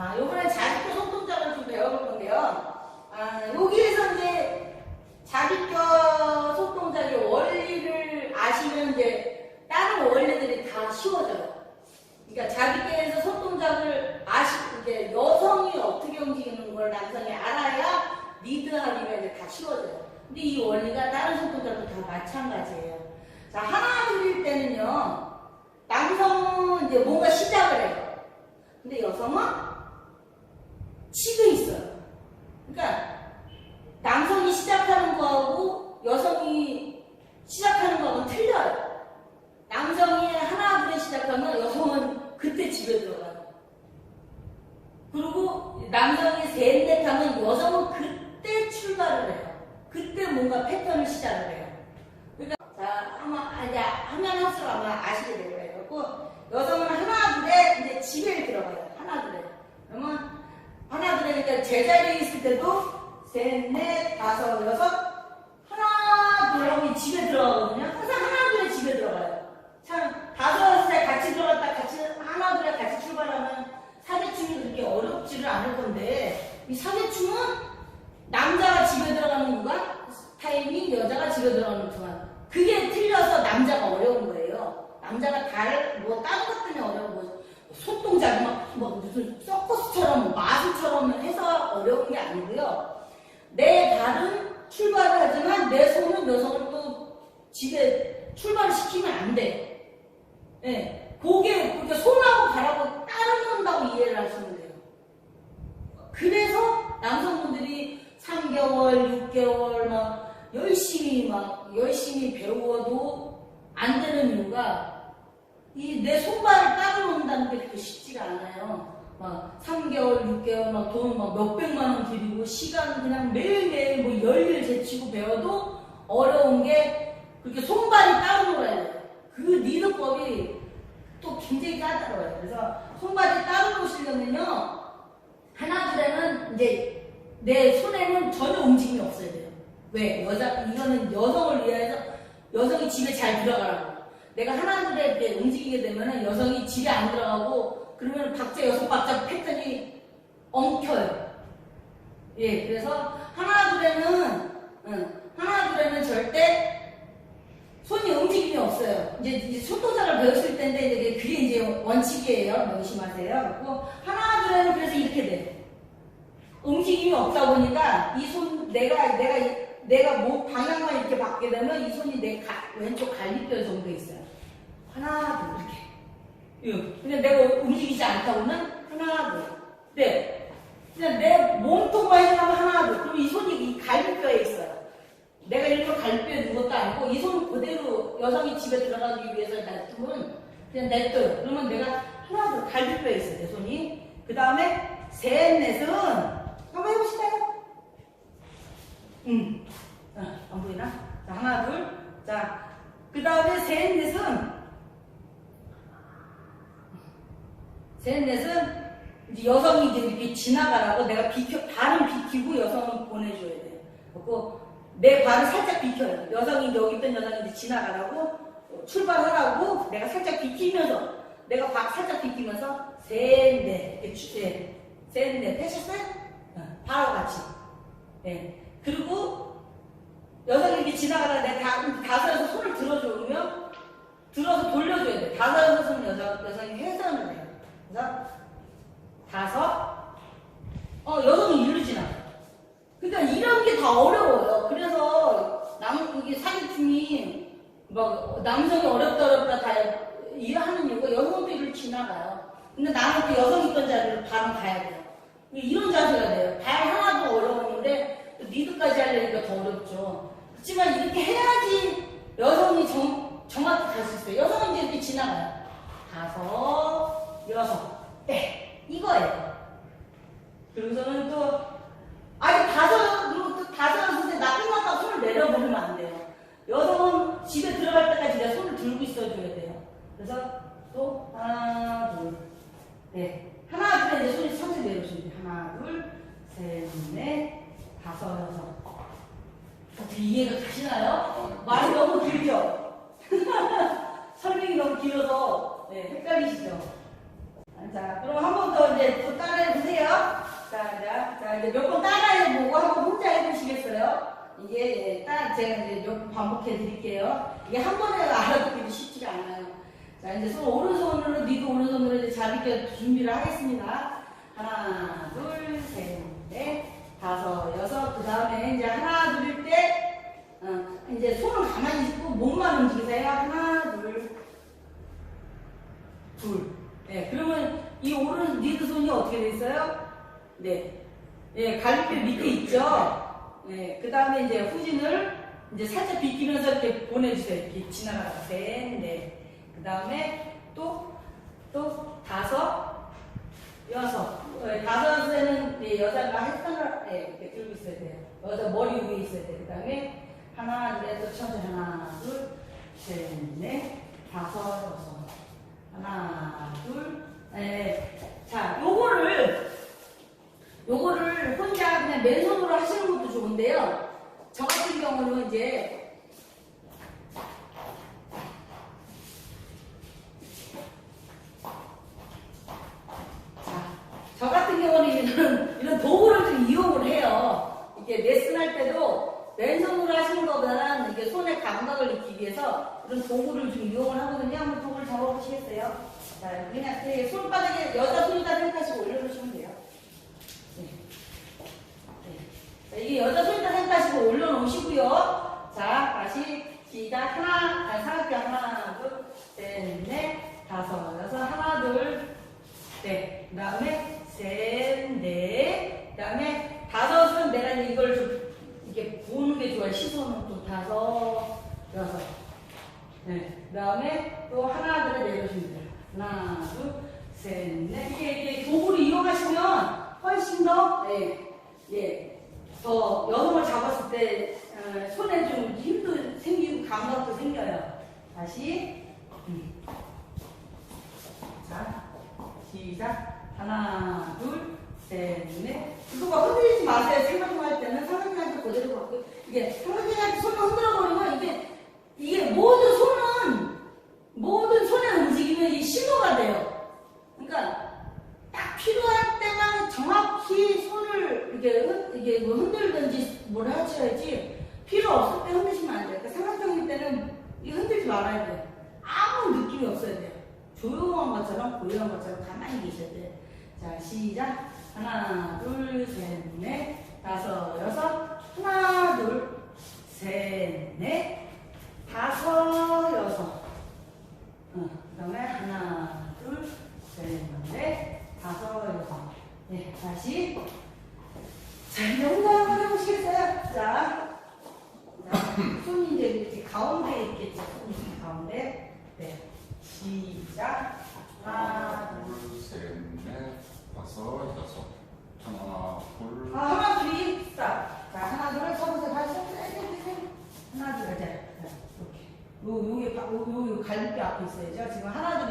아, 요번에 자기표 손동작을 좀 배워볼 건데요. 아, 여기에서 이제 자기표 손동작의 원리를 아시면 이제 다른 원리들이 다 쉬워져요. 그러니까 자기표에서 손동작을 아시, 이제 여성이 어떻게 움직이는 걸 남성이 알아야 리드하기가 이제 다 쉬워져요. 근데 이 원리가 다른 손동작도 다 마찬가지예요. 자, 하나, 둘일 때는요, 남성은 이제 뭔가 시작을 해요. 근데 여성은 집에 있어요. 그러니까 남성이 시작하는 거하고 여성이 시작하는 거하고는 틀려요. 남성이 하나 둘에 시작하면 여성은 그때 집에 들어가요. 그리고 남성이 셋, 넷 하면 여성은 그때 출발을 해요. 그때 뭔가 패턴을 시작을 해요. 그러니까 자, 아마 아, 이제 하면 할수록 아마 아시게 될 거예요. 그래갖고 여성은 하나 둘에 이제 집에 들어가요. 하나 둘에. 그러면 그러니까 제자리에 있을 때도 셋, 넷, 다섯, 여섯 하나 둘 하고 집에 들어가거든요. 항상 하나 둘에 집에 들어가요. 참 다섯 여섯 살 같이 들어갔다 같이 하나 둘에 같이 출발하면 사계충이 그렇게 어렵지를 않을 건데 이 사계충은 남자가 집에 들어가는 구간 타이밍 여자가 집에 들어가는 구간 그게 틀려서 남자가 어려운 거예요. 남자가 다른 뭐 다른 것 때문에 어려운 거 손동작이 막, 뭐 무슨 서커스처럼 뭐 마술처럼 해서 어려운 게 아니고요. 내 발은 출발을 하지만 내 손은 여성을 또 집에 출발을 시키면 안 돼. 예. 그게 그렇게 손하고 발하고 따로 논다고 이해를 하시면 돼요. 그래서 남성분들이 3개월, 6개월 막 열심히 막 열심히 배워도 안 되는 이유가 이 내 손발을 따로 논다는 게 그렇게 쉽지가 않아요. 막 3개월, 6개월 막 돈 막 몇백만 원 들이고 시간 그냥 매일매일 뭐 열일 제치고 배워도 어려운 게 그렇게 손발이 따로 놀아야 돼요. 그 리더법이 또 굉장히 까다로워요. 그래서 손발이 따로 놓으시려면요. 하나 둘에는 이제 내 손에는 전혀 움직임이 없어야 돼요. 왜? 여자, 이거는 여성을 위해서 여성이 집에 잘 들어가라고. 내가 하나 둘에 움직이게 되면은 여성이 집에 안 들어가고 그러면 박자 여섯 박자 패턴이 엉켜요. 예, 그래서 하나 둘에는 응, 하나 둘에는 절대 손이 움직임이 없어요. 이제, 이제 손동작을 배웠을 텐데 이제 그게 이제 원칙이에요. 명심하세요. 그리고 하나 둘에는 그래서 이렇게 돼. 움직임이 없다 보니까 이 손 내가 내가 이- 내가 목 방향만 이렇게 받게 되면 이 손이 내 가- 왼쪽 갈비뼈 정도 있어요. 하나 둘 이렇게. 예. 근데 내가 움직이지 않다 보면 하나 둘. 네. 그냥 내 몸통만 생각하면 하나 둘. 그럼 이 손이 이 갈비뼈에 있어요. 내가 일부러 갈비뼈에 누것도 아니고 이 손 그대로 여성이 집에 들어가기 위해서 놔두면 그냥 냅둬요. 그러면 내가 하나 둘 갈비뼈에 있어요. 내 손이. 그 다음에 셋 넷은 한번 해보실까요? 음. 어, 안 보이나? 자, 하나, 둘. 자, 그 다음에 셋, 넷은, 셋, 넷은, 이제 여성이 이제 이렇게 지나가라고 내가 비켜, 발은 비키고 여성은 보내줘야 돼요. 그리고 내 발을 살짝 비켜요. 여성이 이제 여기 있던 여성이 이제 지나가라고, 어, 출발하라고 내가 살짝 비키면서, 내가 발 살짝 비키면서, 셋, 넷. 이렇게 주- 예. 셋, 넷. 하셨어요? 어, 바로 같이. 예. 그리고 여성이 이렇게 지나가다가 내가 다, 다섯에서 손을 들어주면 들어서 돌려줘야 돼. 다섯 여섯은 여자, 여성이 해선을 해요. 그래서 다섯, 어, 여성이 일로 지나가. 그러니까 이런 게 다 어려워요. 그래서 남, 이게 사기충이 막 남성이 어렵다 어렵다 다 이해하는 이유가 여성도 일로 지나가요. 근데 나는 그 여성 있던 자리로 바로 가야 돼요. 이런 자세가 돼요. 발 하나도 어려웠는데 리드까지 하려니까 더 어렵죠. 그렇지만 이렇게 해야지 여성이 정, 정확히 갈 수 있어요. 여성은 이제 이렇게 지나가요. 다섯, 여섯, 네 이거예요. 그리고서는 또 아니 다섯 그리고 또 다섯 여섯에 나 끝났다고 손을 내려버리면 안 돼요. 여성은 집에 들어갈 때까지 내 손을 들고 있어줘야 돼요. 그래서 또 하나 둘 네. 하나, 둘, 이제 손이 천천히 내려주시면 돼요. 하나, 둘, 셋, 넷, 다섯, 여섯. 어떻게 이해가 가시나요? 말이 너무 길죠? 설명이 너무 길어서, 네, 헷갈리시죠? 자, 그럼 한 번 더 이제 또 따라해 보세요. 자, 이제, 자, 이제 몇 번 따라해 보고 한 번 혼자 해 보시겠어요? 이게, 예, 딱 제가 이제 몇 번 반복해 드릴게요. 이게 한 번에 알아듣기도 쉽지가 않아요. 자, 이제 손, 오른손으로, 니도 오른손으로 이제 잡이게 준비를 하겠습니다. 하나, 둘, 셋, 넷, 다섯, 여섯. 그 다음에 이제 하나, 둘, 때, 어, 이제 손을 가만히 있고 몸만 움직이세요. 하나, 둘, 둘. 네, 그러면 이 오른 니드 손이 어떻게 돼 있어요? 네. 예, 갈비뼈 밑에 있죠? 네, 그 다음에 이제 후진을 이제 살짝 비키면서 이렇게 보내주세요. 이렇게 지나가다. 셋, 넷. 그 다음에 또, 또 다섯, 여섯. 어, 다섯에는 예, 여자가 햇살을 예, 이렇게 들고 있어야 돼요. 여자 머리 위에 있어야 돼요. 그 다음에 하나, 둘, 또 천천히 하나, 둘, 셋, 넷, 다섯, 여섯. 하나, 둘, 네. 자, 요거를, 요거를 혼자 그냥 맨손으로 하시는 것도 좋은데요. 저 같은 경우는 이제, 자, 저 같은 경우는 이런, 이런 도구를 좀 이용을 해요. 이게 레슨 할 때도 맨손으로 하시는 것보다는 이게 손의 감각을 익히기 위해서 이런 도구를 좀 이용을 하거든요. 잡아보시겠어요? 자, 그냥 그 손바닥에 여자 손이다 생각하시고 올려놓으시면 돼요. 네. 네. 자, 이게 여자 손이다 생각하시고 올려놓으시고요. 자, 다시 시작. 하나, 아니, 삼각대 하나, 둘, 셋, 넷, 다섯, 여섯, 하나, 둘, 네. 그 다음에 셋, 넷. 그 다음에 다섯은 내가 이걸 좀 이렇게 보는 게 좋아요. 시선은 또 다섯, 여섯. 네. 그 다음에 또 하나, 둘 내려주면 돼요. 하나, 둘, 셋, 넷. 이게, 이게 도구를 이용하시면 훨씬 더, 예, 예, 더 여성을 잡았을 때 어, 손에 좀 힘도 생기고 감각도 생겨요. 다시. 음. 자, 시작. 하나, 둘, 셋, 넷. 이거 막 흔들리지 마세요. 생각좀 할 때는 상대한테 그대로 갖고 이게 상대한테 손을 흔들어 버리면 이게 이게 모든 손은 모든 손의 움직임은 이 신호가 돼요. 그러니까 딱 필요할 때만 정확히 손을 이게 흔, 이게 뭐 흔들든지 뭘 하셔야지 필요 없을 때 흔드시면 안 돼요. 그러니까 삼각형일 때는 이 흔들지 말아야 돼요. 아무 느낌이 없어야 돼요. 것처럼 고요한 것처럼 가만히 계셔야 돼요. 자 시작. 하나 둘 셋 넷 다섯 여섯 하나 둘 셋 넷 다섯 여섯 어, 그 다음에 하나 둘 셋 넷 다섯 여섯 네 다시 자 이제 혼자 한번 해보시겠어요? 자, 자 손이 이제 이렇게 가운데 있겠죠 손이 가운데 네 시작 하나 둘 둘, 셋. 하나, 둘, 아, 하나. 자, 둘 셋. 이렇게. 요 요게 갈비뼈 앞에 있어야죠. 지금 하나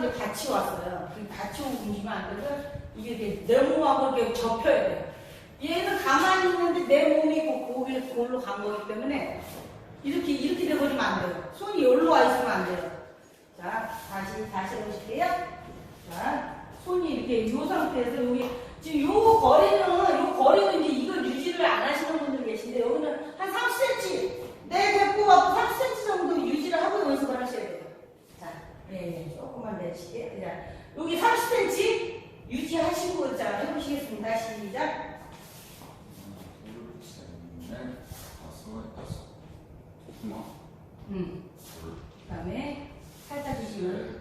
둘이 같이 왔어요. 같이 움직이면 안 되고 이게 이렇게 내 몸하고 접혀야 돼요. 얘는 가만히 있는데 내 몸이 그 고기를 골로 간 거기 때문에 이렇게 이렇게 돼버리면 안 돼요. 손이 여기로 와 있으면 안 돼요. 자, 다시 다시 해보실게요. 자, 손이 이렇게 이 상태에서 여기 지금 요 거리는 요 거리는 이제 이걸 유지를 안 하시는 분들 계신데 여기는 한 30cm 내 배꼽 앞 30cm 정도 유지를 하고 연습을 하셔야 돼요. 자, 네, 조금만 내리시게 그냥 여기 30cm 유지하시고 자 해보시겠습니다. 시작. 하나, 둘, 셋, 넷, 다섯, 여섯. 하나, 음, 둘, 그다음에 살짝 주시면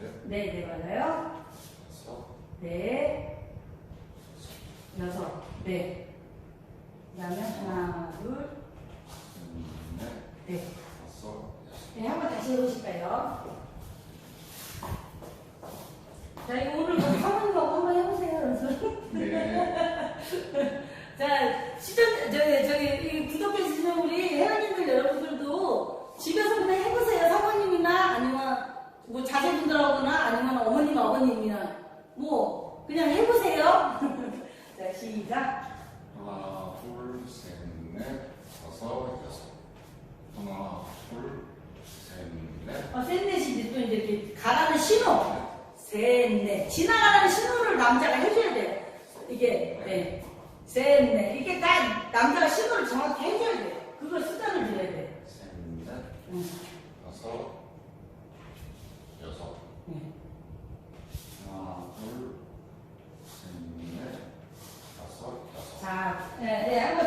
셋, 넷, 네, 네 맞아요. 다섯, 네, 여섯, 네. 그다음에 하나, 둘, 셋, 넷, 네. 다섯, 여섯. 네, 한번 다시 해보실까요? 신호. 셋, 넷. 지나가는 신호를 남자가 해줘야 돼 이게, 네. 셋, 넷. 이게 딱 남자가 신호를 정확히 해줘야 돼 그걸 수단을 줘야 돼요. 셋, 넷. 응. 다섯, 여섯. 네. 하나, 둘, 셋, 넷, 다섯, 여섯. 자, 네, 네. 한번